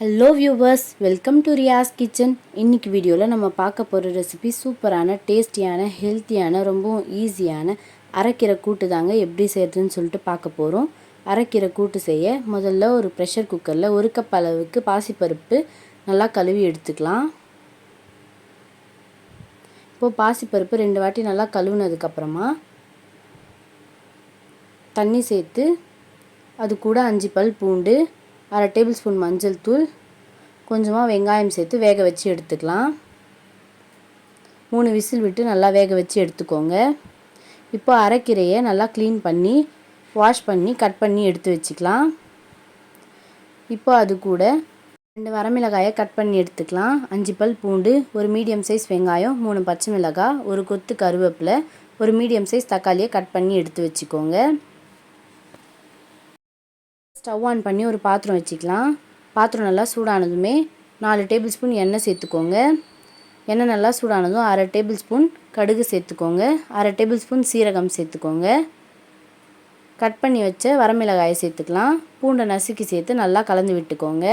Hello viewers welcome to Riyas kitchen இன்னைக்கு வீடியோவில் நம்ம பார்க்க போகிற ரெசிபி சூப்பரான டேஸ்டியான ஹெல்த்தியான ரொம்பவும் ஈஸியான அரைக்கீரை கூட்டு தாங்க எப்படி செய்கிறதுன்னு சொல்லிட்டு பார்க்க போகிறோம் அரைக்கீரை கூட்டு செய்ய முதல்ல ஒரு ப்ரெஷர் குக்கரில் ஒரு கப் அளவுக்கு பாசிப்பருப்பு நல்லா கழுவி எடுத்துக்கலாம். இப்போது பாசிப்பருப்பு ரெண்டு வாட்டி நல்லா கழுவுனதுக்கப்புறமா தண்ணி சேர்த்து அது கூட அஞ்சு பல் பூண்டு அரை டேபிள் ஸ்பூன் மஞ்சள் தூள் கொஞ்சமாக வெங்காயம் சேர்த்து வேக வச்சு எடுத்துக்கலாம். மூணு விசில் விட்டு நல்லா வேக வச்சு எடுத்துக்கோங்க. இப்போ அரைக்கீரையை நல்லா க்ளீன் பண்ணி வாஷ் பண்ணி கட் பண்ணி எடுத்து வச்சுக்கலாம். இப்போ அது கூட ரெண்டு வரமிளகாயை கட் பண்ணி எடுத்துக்கலாம். அஞ்சு பல் பூண்டு ஒரு மீடியம் சைஸ் வெங்காயம் மூணு பச்சை மிளகாய் ஒரு கொத்து கருவேப்பிலை ஒரு மீடியம் சைஸ் தக்காளியை கட் பண்ணி எடுத்து வச்சுக்கோங்க. ஸ்டவ் ஆன் பண்ணி ஒரு பாத்திரம் வச்சுக்கலாம். பாத்திரம் நல்லா சூடானதுமே நாலு டேபிள் ஸ்பூன் எண்ணெய் சேர்த்துக்கோங்க. எண்ணெய் நல்லா சூடானதும் அரை டேபிள் ஸ்பூன் கடுகு சேர்த்துக்கோங்க. அரை டேபிள் ஸ்பூன் சீரகம் சேர்த்துக்கோங்க. கட் பண்ணி வச்ச வரமிளகாயை சேர்த்துக்கலாம். பூண்டை நசுக்கி சேர்த்து நல்லா கலந்து விட்டுக்கோங்க.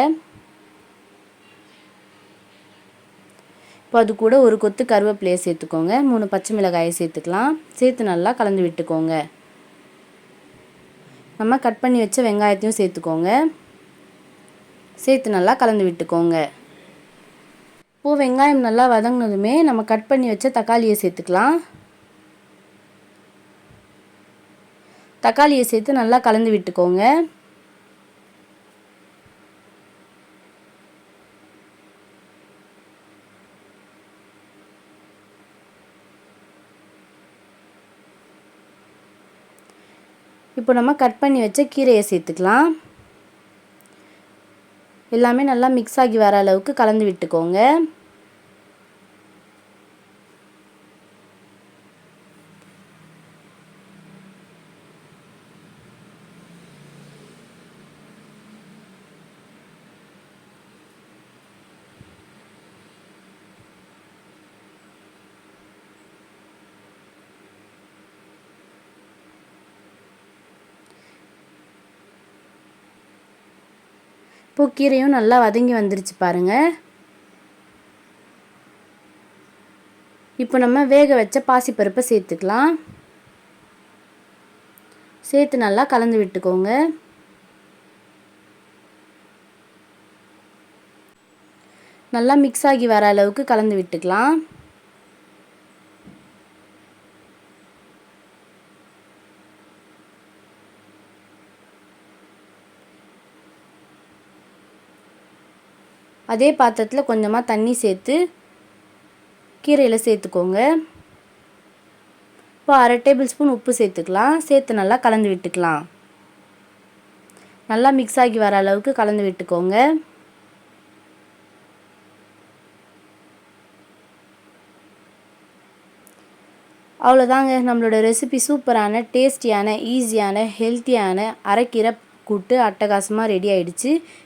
இப்போ அது கூட ஒரு கொத்து கருவேப்பிலையை சேர்த்துக்கோங்க. மூணு பச்சை மிளகாயை சேர்த்துக்கலாம். சேர்த்து நல்லா கலந்து விட்டுக்கோங்க. நம்ம கட் பண்ணி வச்ச வெங்காயத்தையும் சேர்த்துக்கோங்க. சேர்த்து நல்லா கலந்து விட்டுக்கோங்க. இப்போது வெங்காயம் நல்லா வதங்கினதுமே நம்ம கட் பண்ணி வச்ச தக்காளியை சேர்த்துக்கலாம். தக்காளியை சேர்த்து நல்லா கலந்து விட்டுக்கோங்க. இப்போ நம்ம கட் பண்ணி வச்ச கீரையை சேர்த்துக்கலாம். எல்லாமே நல்லா மிக்ஸ் ஆகி வர அளவுக்கு கலந்து விட்டுக்கோங்க. இப்போ கீரையும் நல்லா வதங்கி வந்துருச்சு பாருங்கள் இப்போ நம்ம வேக வச்ச பாசிப்பருப்பை சேர்த்துக்கலாம். சேர்த்து நல்லா கலந்து விட்டுக்கோங்க. நல்லா மிக்ஸ் ஆகி வர அளவுக்கு கலந்து விட்டுக்கலாம். அதே பாத்திரத்தில் கொஞ்சமாக தண்ணி சேர்த்து கீரையில் சேர்த்துக்கோங்க. இப்போ அரை டேபிள் ஸ்பூன் உப்பு சேர்த்துக்கலாம். சேர்த்து நல்லா கலந்து விட்டுக்கலாம். நல்லா மிக்ஸ் ஆகி வர அளவுக்கு கலந்து விட்டுக்கோங்க. அவ்வளோதாங்க நம்மளோட ரெசிபி சூப்பரான டேஸ்டியான ஈஸியான ஹெல்த்தியான அரைக்கீரை கூட்டு அட்டகாசமாக ரெடி ஆகிடுச்சு